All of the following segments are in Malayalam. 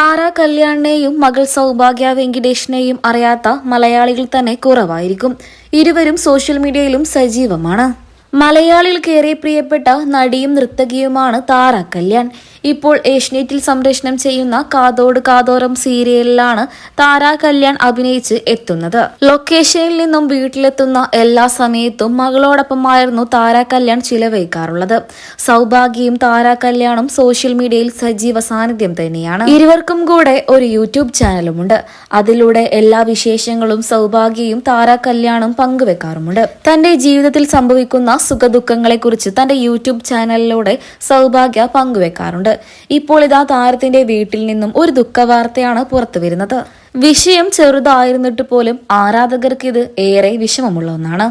താര കല്യാണിനെയും മകൾ സൗഭാഗ്യ വെങ്കിടേഷിനെയും അറിയാത്ത മലയാളികൾ തന്നെ കുറവായിരിക്കും. ഇരുവരും സോഷ്യൽ മീഡിയയിലും സജീവമാണ്. മലയാളികൾക്കേറെ പ്രിയപ്പെട്ട നടിയും നർത്തകിയുമാണ് താര കല്യാൺ. ഇപ്പോൾ ഏഷ്യനെറ്റിൽ സംപ്രേഷണം ചെയ്യുന്ന കാതോട് കാതോറം സീരിയലിലാണ് താര കല്യാൺ അഭിനയിച്ച് എത്തുന്നത്. ലൊക്കേഷനിൽ നിന്നും വീട്ടിലെത്തുന്ന എല്ലാ സമയത്തും മകളോടൊപ്പമായിരുന്നു താര കല്യാൺ ചിലവഴിക്കാറുള്ളത്. സൗഭാഗ്യയും താര കല്യാണും സോഷ്യൽ മീഡിയയിൽ സജീവ സാന്നിധ്യം തന്നെയാണ്. ഇരുവർക്കും കൂടെ ഒരു യൂട്യൂബ് ചാനലുമുണ്ട്. അതിലൂടെ എല്ലാ വിശേഷങ്ങളും സൗഭാഗ്യയും താര കല്യാണും പങ്കുവെക്കാറുമുണ്ട്. തന്റെ ജീവിതത്തിൽ സംഭവിക്കുന്ന സുഖദുഃഖങ്ങളെക്കുറിച്ച് തന്റെ യൂട്യൂബ് ചാനലിലൂടെ സൗഭാഗ്യ പങ്കുവെക്കാറുണ്ട്. ഇപ്പോൾ ഇതാ താരത്തിന്റെ വീട്ടിൽ നിന്നും ഒരു ദുഃഖവാർത്തയാണ് പുറത്തു വരുന്നത് വിഷയം ചെറുതായിരുന്നിട്ട് പോലും ആരാധകർക്ക് ഇത് ഏറെ വിഷമമുള്ള ഒന്നാണ്.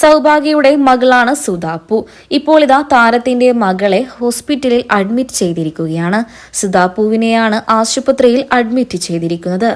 സൗഭാഗ്യയുടെ മകളാണ് സുധാപ്പു ഇപ്പോൾ ഇതാ താരത്തിന്റെ മകളെ ഹോസ്പിറ്റലിൽ അഡ്മിറ്റ് ചെയ്തിരിക്കുകയാണ്. സുധാപ്പുവിനെയാണ് ആശുപത്രിയിൽ അഡ്മിറ്റ് ചെയ്തിരിക്കുന്നത്.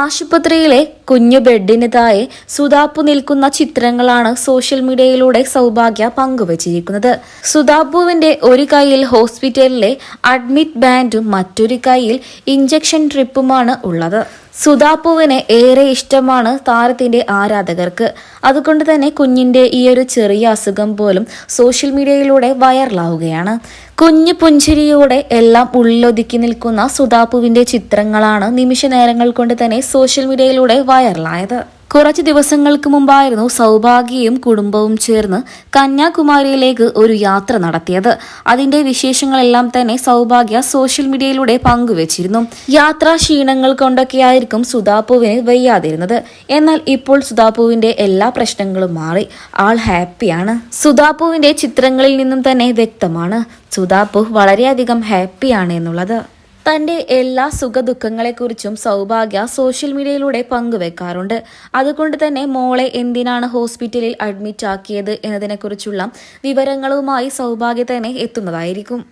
ആശുപത്രിയിലെ കുഞ്ഞു ബെഡിന് താഴെ സുതാപ്പു നിൽക്കുന്ന ചിത്രങ്ങളാണ് സോഷ്യൽ മീഡിയയിലൂടെ സൗഭാഗ്യ പങ്കുവച്ചിരിക്കുന്നത്. സുതാപ്പുവിന്റെ ഒരു കൈയിൽ ഹോസ്പിറ്റലിലെ അഡ്മിറ്റ് ബാൻഡും മറ്റൊരു കൈയിൽ ഇഞ്ചക്ഷൻ ട്രിപ്പുമാണ് ഉള്ളത്. സുധാപ്പുവിനെ ഏറെ ഇഷ്ടമാണ് താരത്തിന്റെ ആരാധകർക്ക്. അതുകൊണ്ട് തന്നെ കുഞ്ഞിന്റെ ഈ ഒരു ചെറിയ അസുഖം പോലും സോഷ്യൽ മീഡിയയിലൂടെ വൈറലാവുകയാണ്. കുഞ്ഞു പുഞ്ചിരിയോടെ എല്ലാം ഉള്ളിലൊതുക്കി നിൽക്കുന്ന സുധാപ്പുവിന്റെ ചിത്രങ്ങളാണ് നിമിഷ നേരങ്ങൾ കൊണ്ട് തന്നെ സോഷ്യൽ മീഡിയയിലൂടെ വൈറലായത്. കുറച്ച് ദിവസങ്ങൾക്ക് മുമ്പായിരുന്നു സൗഭാഗ്യയും കുടുംബവും ചേർന്ന് കന്യാകുമാരിയിലേക്ക് ഒരു യാത്ര നടത്തിയത്. അതിന്റെ വിശേഷങ്ങളെല്ലാം തന്നെ സൗഭാഗ്യ സോഷ്യൽ മീഡിയയിലൂടെ പങ്കുവച്ചിരുന്നു. യാത്രാ ക്ഷീണങ്ങൾ കൊണ്ടൊക്കെയായിരിക്കും സുധാപ്പുവിന് വയ്യാതിരുന്നത്. എന്നാൽ ഇപ്പോൾ സുധാപ്പുവിന്റെ എല്ലാ പ്രശ്നങ്ങളും മാറി. ആൾ ഹാപ്പിയാണ്. സുധാപ്പുവിന്റെ ചിത്രങ്ങളിൽ നിന്നും തന്നെ വ്യക്തമാണ്. സുധാപ്പു വളരെയധികം ഹാപ്പിയാണ് എന്നുള്ളത്. തന്റെ എല്ലാ സുഖദുഃഖങ്ങളെക്കുറിച്ചും സൗഭാഗ്യ സോഷ്യൽ മീഡിയയിലൂടെ പങ്കുവെക്കാറുണ്ട്. അതുകൊണ്ട് തന്നെ മോളെ എന്തിനാണ് ഹോസ്പിറ്റലിൽ അഡ്മിറ്റ് ആക്കിയത് എന്നതിനെക്കുറിച്ചുള്ള വിവരങ്ങളുമായി സൗഭാഗ്യ തന്നെ എത്തുന്നതായിരിക്കും.